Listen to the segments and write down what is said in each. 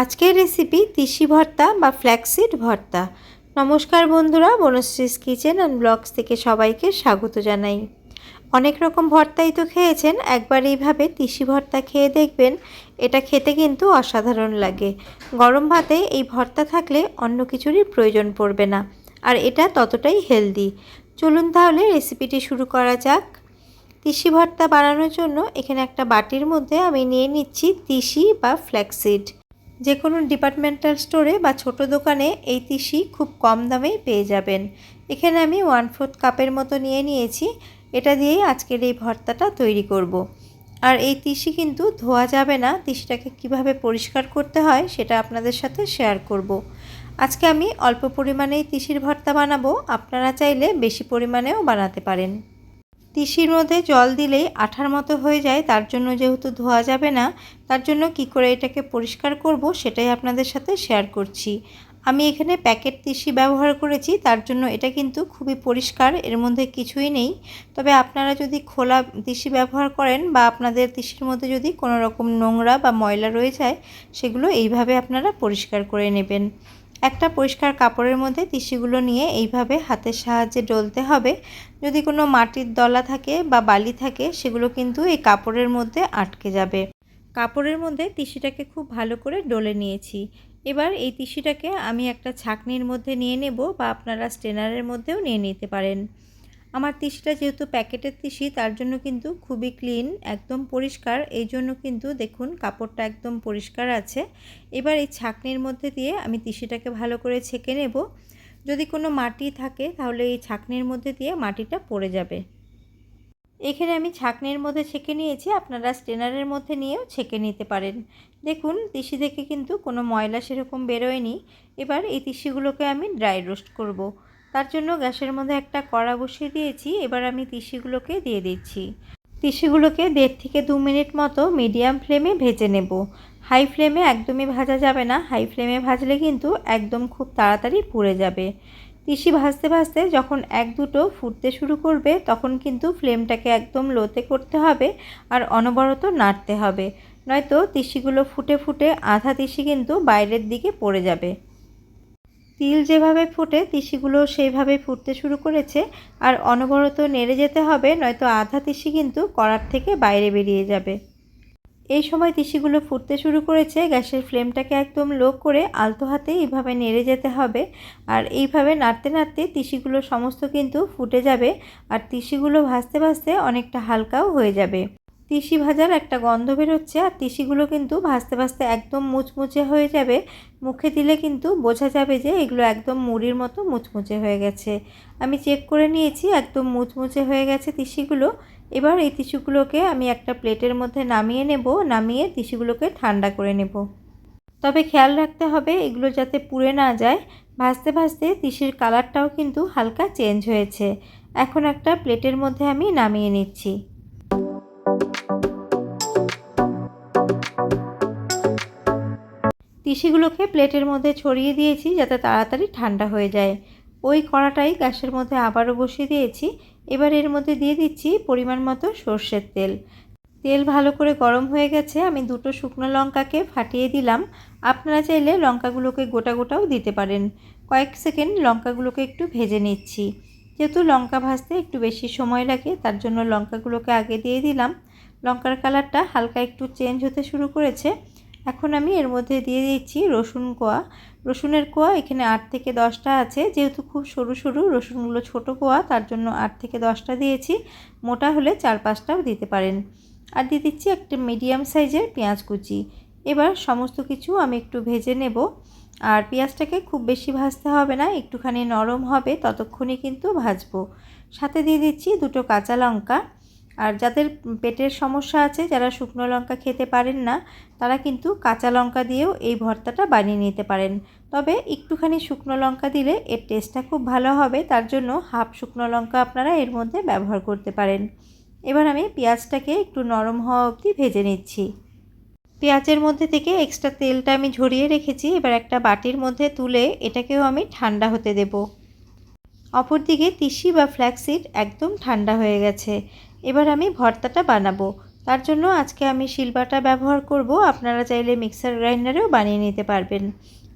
আজকের রেসিপি তিসি ভর্তা বা ফ্ল্যাক্সিড ভর্তা। নমস্কার বন্ধুরা, বনশ্রীস কিচেন অ্যান্ড ব্লগস থেকে সবাইকে স্বাগত জানাই। অনেক রকম ভর্তাই তো খেয়েছেন, একবার এইভাবে তিসি ভর্তা খেয়ে দেখবেন, এটা খেতে কিন্তু অসাধারণ লাগে। গরম ভাতে এই ভর্তা থাকলে অন্য কিছুরই প্রয়োজন পড়বে না, আর এটা ততটাই হেলদি চলুন তাহলে রেসিপিটি শুরু করা যাক। তিসি ভর্তা বানানোর জন্য এখানে একটা বাটির মধ্যে আমি নিয়ে নিচ্ছি তিসি বা ফ্ল্যাক্সিড যে কোনো ডিপার্টমেন্টাল স্টোরে বা ছোট দোকানে এই তিসি খুব কম দামেই পেয়ে যাবেন। এখানে আমি ওয়ান ফোর্থ কাপের মতো নিয়ে নিয়েছি। এটা দিয়েই আজকের এই ভর্তাটা তৈরি করব। আর এই তিসি কিন্তু ধোয়া যাবে না। তিসিটাকে কীভাবে পরিষ্কার করতে হয় সেটা আপনাদের সাথে শেয়ার করব। আজকে আমি অল্প পরিমাণেই তিসির ভর্তা বানাবো। আপনারা চাইলে বেশি পরিমাণেও বানাতে পারেন। তিসির মধ্যে জল দিলেই আঠার মতো হয়ে যায়, তার জন্য যেহেতু ধোয়া যাবে না, তার জন্য কি করে এটাকে পরিষ্কার করব সেটাই আপনাদের সাথে শেয়ার করছি। আমি এখানে প্যাকেট তিসি ব্যবহার করেছি, তার জন্য এটা কিন্তু খুবই পরিষ্কার, এর মধ্যে কিছুই নেই। তবে আপনারা যদি খোলা তিসি ব্যবহার করেন বা আপনাদের তিসির মধ্যে যদি কোনো রকম নোংরা বা ময়লা রয়ে যায়, সেগুলো এইভাবে আপনারা পরিষ্কার করে নেবেন। একটা পরিষ্কার কাপড়ের মধ্যে তিসিগুলো নিয়ে এইভাবে হাতের সাহায্যে ডলতে হবে। যদি কোনো মাটির দলা থাকে বা বালি থাকে, সেগুলো কিন্তু এই কাপড়ের মধ্যে আটকে যাবে। কাপড়ের মধ্যে তিসিটাকে খুব ভালো করে ডলে নিয়েছি। এবার এই তিসিটাকে আমি একটা ছাকনির মধ্যে নিয়ে নেব বা আপনারা স্টেনারের মধ্যেও নিয়ে নিতে পারেন। আমার তিসিটা যেহেতু প্যাকেটের তিসি, তার জন্য কিন্তু খুবই ক্লিন, একদম পরিষ্কার। এই জন্য কিন্তু দেখুন, কাপড়টা একদম পরিষ্কার আছে। এবার এই ছাকনির মধ্যে দিয়ে আমি তিসিটাকে ভালো করে ছেঁকে নেব। যদি কোনো মাটি থাকে, তাহলে এই ছাকনির মধ্যে দিয়ে মাটিটা পড়ে যাবে। এখানে আমি ছাকনির মধ্যে ছেঁকে নিয়েছি, আপনারা স্টেনারের মধ্যে নিয়েও ছেঁকে নিতে পারেন। দেখুন, তিসি থেকে কিন্তু কোনো ময়লা সেরকম বেরোয়নি। এবার এই তিসিগুলোকে আমি ড্রাই রোস্ট করব। তার জন্য গ্যাসের মধ্যে একটা কড়া বসিয়ে দিয়েছি। এবার আমি তিসিগুলোকে দিয়ে দিচ্ছি। তিসিগুলোকে দেড় থেকে দু মিনিট মতো মিডিয়াম ফ্লেমে ভেজে নেব। হাই ফ্লেমে একদমই ভাজা যাবে না। হাই ফ্লেমে ভাজলে কিন্তু একদম খুব তাড়াতাড়ি পুড়ে যাবে। তিসি ভাজতে ভাজতে যখন এক দুটো ফুটতে শুরু করবে, তখন কিন্তু ফ্লেমটাকে একদম লোতে করতে হবে আর অনবরত নাড়তে হবে। নয়তো তিসিগুলো ফুটে ফুটে আধা তিসি কিন্তু বাইরের দিকে পড়ে যাবে। তিল যেভাবে ফুটে, তিসিগুলো সেইভাবে ফুটতে শুরু করেছে। আর অনবরত নেড়ে যেতে হবে, নয়তো আধা তিসি কিন্তু কড়ার থেকে বাইরে বেরিয়ে যাবে। এই সময় তিসিগুলো ফুটতে শুরু করেছে, গ্যাসের ফ্লেমটাকে একদম লো করে আলতো হাতে এইভাবে নেড়ে যেতে হবে। আর এইভাবে নাড়তে নাড়তে তিসিগুলো সমস্ত কিন্তু ফুটে যাবে, আর তিসিগুলো ভাজতে ভাজতে অনেকটা হালকাও হয়ে যাবে। তিসি ভাজার একটা গন্ধ বেরোচ্ছে আর তিসিগুলো কিন্তু ভাজতে ভাজতে একদম মুচমুচে হয়ে যাবে। মুখে দিলে কিন্তু বোঝা যাবে যে এগুলো একদম মুড়ির মতো মুচমুচে হয়ে গেছে। আমি চেক করে নিয়েছি, একদম মুচমুচে হয়ে গেছে তিসিগুলো। এবার এই তিসিগুলোকে আমি একটা প্লেটের মধ্যে নামিয়ে নেব, নামিয়ে তিসিগুলোকে ঠান্ডা করে নেব। তবে খেয়াল রাখতে হবে এগুলো যাতে পুড়ে না যায়। ভাজতে ভাজতে তিসির কালারটাও কিন্তু হালকা চেঞ্জ হয়েছে। এখন একটা প্লেটের মধ্যে আমি নামিয়ে নিচ্ছি। তিসিগুলোকে প্লেটের মধ্যে ছড়িয়ে দিয়েছি যাতে তাড়াতাড়ি ঠান্ডা হয়ে যায়। ওই কড়াটাই গ্যাসের মধ্যে আবারও বসিয়ে দিয়েছি। এবার এর মধ্যে দিয়ে দিচ্ছি পরিমাণ মতো সর্ষের তেল। তেল ভালো করে গরম হয়ে গেছে, আমি দুটো শুকনো লঙ্কাকে ফাটিয়ে দিলাম। আপনারা চাইলে লঙ্কাগুলোকে গোটা গোটাও দিতে পারেন। কয়েক সেকেন্ড লঙ্কাগুলোকে একটু ভেজে নিচ্ছি। যেহেতু লঙ্কা ভাজতে একটু বেশি সময় লাগে, তার জন্য লঙ্কাগুলোকে আগে দিয়ে দিলাম। লঙ্কার কালারটা হালকা একটু চেঞ্জ হতে শুরু করেছে। এখন আমি এর মধ্যে দিয়ে দিচ্ছি রসুন কোয়া। রসুনের কোয়া এখানে আট থেকে দশটা আছে। যেহেতু খুব সরু সরু, রসুনগুলো ছোট কোয়া, তার জন্য আট থেকে দশটা দিয়েছি। মোটা হলে চার পাঁচটাও দিতে পারেন। আর দিয়ে দিচ্ছি একটা মিডিয়াম সাইজের পেঁয়াজ কুচি। এবার সমস্ত কিছু আমি একটু ভেজে নেব। আর পেঁয়াজটাকে খুব বেশি ভাজতে হবে না, একটুখানি নরম হবে ততক্ষণই কিন্তু ভাজবো। সাথে দিয়ে দিচ্ছি দুটো কাঁচা লঙ্কা। আর যাদের পেটের সমস্যা আছে, যারা শুকনো লঙ্কা খেতে পারেন না, তারা কিন্তু কাঁচা লঙ্কা দিয়েও এই ভর্তাটা বানিয়ে নিতে পারেন। তবে একটুখানি শুকনো লঙ্কা দিলে এর টেস্টটা খুব ভালো হবে, তার জন্য হাফ শুকনো লঙ্কা আপনারা এর মধ্যে ব্যবহার করতে পারেন। এবার আমি পেঁয়াজটাকে একটু নরম হওয়া অবধি ভেজে নিচ্ছি। পেঁয়াজের মধ্যে থেকে এক্সট্রা তেলটা আমি ঝরিয়ে রেখেছি, এবার একটা বাটির মধ্যে তুলে এটাকেও আমি ঠান্ডা হতে দেব। অপরদিকে তিসি বা ফ্ল্যাক্সিড একদম ঠান্ডা হয়ে গেছে। এবার আমি ভর্তাটা বানাবো। তার জন্য আজকে আমি শিলবাটা ব্যবহার করব। আপনারা চাইলে মিক্সার গ্রাইন্ডারেও বানিয়ে নিতে পারবেন।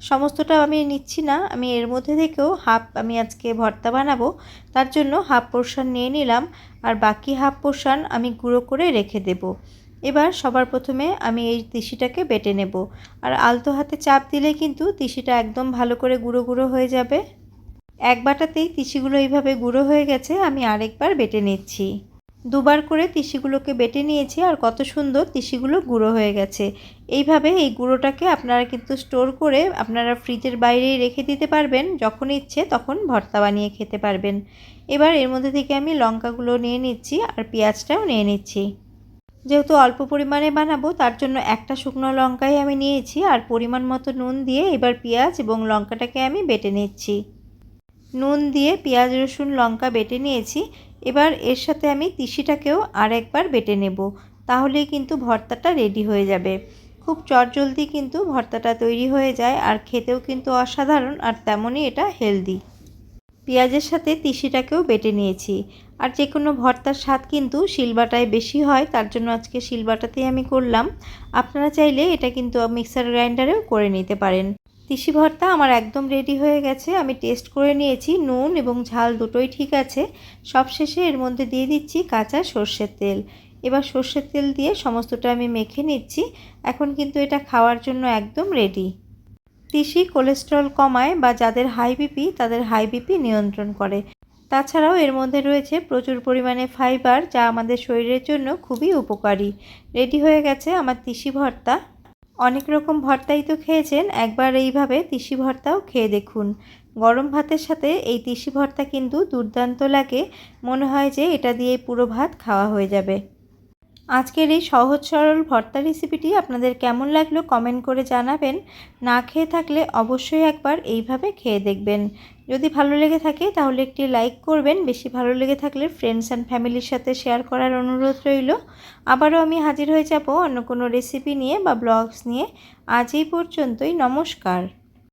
সমস্তটা আমি নিচ্ছি না। আমি এর মধ্যে থেকেও হাফ আমি আজকে ভর্তা বানাবো। তার জন্য হাফ পোর্শন নিয়ে নিলাম। আর বাকি হাফ পোর্শন আমি গুঁড়ো করে রেখে দেব। এবার সবার প্রথমে আমি এই তিসিটাকে বেটে নেব। আর আলতো হাতে চাপ দিলে কিন্তু তিসিটা একদম ভালো করে গুঁড়ো গুঁড়ো হয়ে যাবে। এক বাটাতেই তিসিগুলো এইভাবে গুঁড়ো হয়ে গেছে। আমি আরেকবার বেটে নিচ্ছি। দুবার করে তিসিগুলোকে বেটে নিয়েছি আর কত সুন্দর তিসিগুলো গুঁড়ো হয়ে গেছে। এইভাবে এই গুঁড়োটাকে আপনারা কিন্তু স্টোর করে আপনারা ফ্রিজের বাইরেই রেখে দিতে পারবেন, যখন ইচ্ছে তখন ভর্তা বানিয়ে খেতে পারবেন। এবার এর মধ্যে থেকে আমি লঙ্কাগুলো নিয়ে নিচ্ছি আর পেঁয়াজটাও নিয়ে নিচ্ছি। যেহেতু অল্প পরিমাণে বানাবো, তার জন্য একটা শুকনো লঙ্কাই আমি নিয়েছি আর পরিমাণ মতো নুন দিয়ে এবার পেঁয়াজ এবং লঙ্কাটাকে আমি বেটে নিচ্ছি। নুন দিয়ে পেঁয়াজ, রসুন, লঙ্কা বেটে নিয়েছি। এবার এর সাথে আমি তিসিটাকেও আর একবার বেটে নেব, তাহলেই কিন্তু ভর্তাটা রেডি হয়ে যাবে। খুব চটজলদি কিন্তু ভর্তাটা তৈরি হয়ে যায় আর খেতেও কিন্তু অসাধারণ আর তেমনই এটা হেলদি পেঁয়াজের সাথে তিসিটাকেও বেটে নিয়েছি। আর যে কোনো ভর্তার স্বাদ কিন্তু শিলবাটায় বেশি হয়, তার জন্য আজকে শিলবাটাতেই আমি করলাম। আপনারা চাইলে এটা কিন্তু মিক্সার গ্রাইন্ডারেও করে নিতে পারেন। তিসি ভর্তা আমার একদম রেডি হয়ে গেছে। আমি টেস্ট করে নিয়েছি, নুন এবং ঝাল দুটোই ঠিক আছে। সবশেষে এর মধ্যে দিয়ে দিচ্ছি কাঁচা সর্ষের তেল। এবার সর্ষের তেল দিয়ে সমস্তটা আমি মেখে নিচ্ছি। এখন কিন্তু এটা খাওয়ার জন্য একদম রেডি তিসি কোলেস্ট্রল কমায় বা যাদের হাই বিপি তাদের হাই বিপি নিয়ন্ত্রণ করে। তাছাড়াও এর মধ্যে রয়েছে প্রচুর পরিমাণে ফাইবার যা আমাদের শরীরের জন্য খুবই উপকারী। রেডি হয়ে গেছে আমার তিসি ভর্তা। অনেক রকম ভর্তাই তো খেয়েছেন, একবার এইভাবে তিসি ভর্তাও খেয়ে দেখুন। গরম ভাতের সাথে এই তিসি ভর্তা কিন্তু দুর্দান্ত লাগে, মনে হয় যে এটা দিয়ে পুরো ভাত খাওয়া হয়ে যাবে। আজকের এই সহজ সরল ভর্তা রেসিপিটি আপনাদের কেমন লাগল কমেন্ট করে জানাবেন। না খেয়ে থাকলে অবশ্যই একবার এইভাবে খেয়ে দেখবেন। যদি ভালো লেগে থাকে তাহলে একটি লাইক করবেন। বেশি ভালো লেগে থাকলে ফ্রেন্ডস অ্যান্ড ফ্যামিলির সাথে শেয়ার করার অনুরোধ রইল। আবারও আমি হাজির হয়ে যাব অন্য কোনো রেসিপি নিয়ে বা ব্লগস নিয়ে। আজ এই পর্যন্তই, নমস্কার।